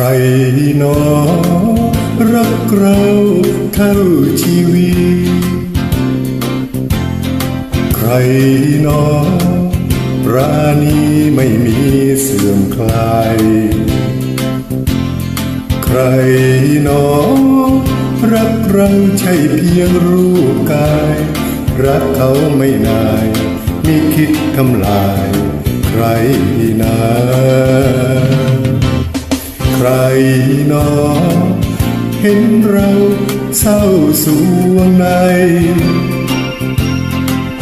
รหนอรักเราเท่าชีวิตใครหนอรานีไม่มีเสื่อมคลาย ใครหนอรักเราใช่เพียงรูปกาย รักเขาไม่นายมิคิดทำลาย ใครนะ ใครนอ เห็นเราเศร้าสวงใน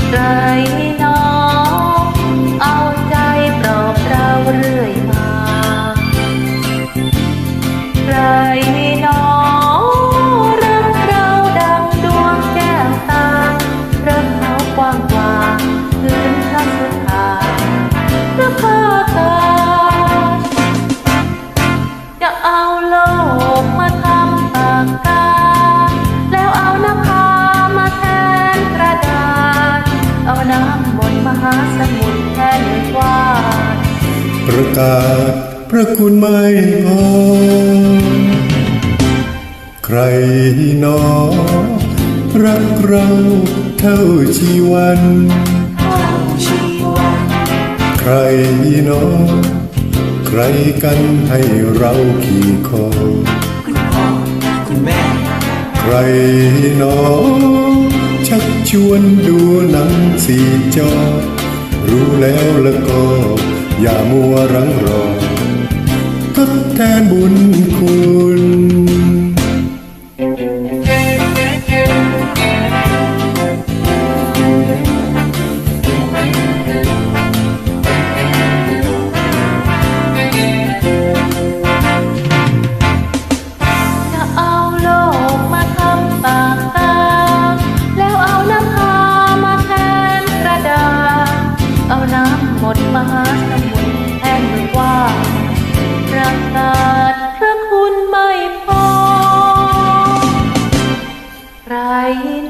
ใคร ประกาศ พระคุณไม่พอ ใครหนอ รักเราเท่าชีวันใครหนอ ใครกันให้เราขี่คอคุณแม่ ใครหนอ ชักชวนดูหนังสีจอรู้แล้วแล้วก็ อย่ามัวรังรอทดแทนบุญคุณ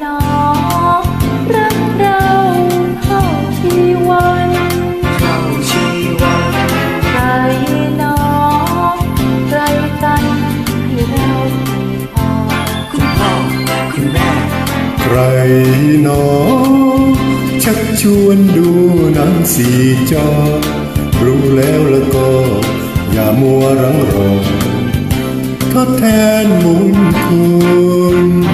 นอรักเราเท่าชีวันเข้าชีวันใครหนอใครกันให้เราคุณพ่อคุณแม่ใครหนอชักชวนดูหนังสีจอ รู้แล้วแล้วก็ อย่ามัวรังรอทดแทนบุญคุณ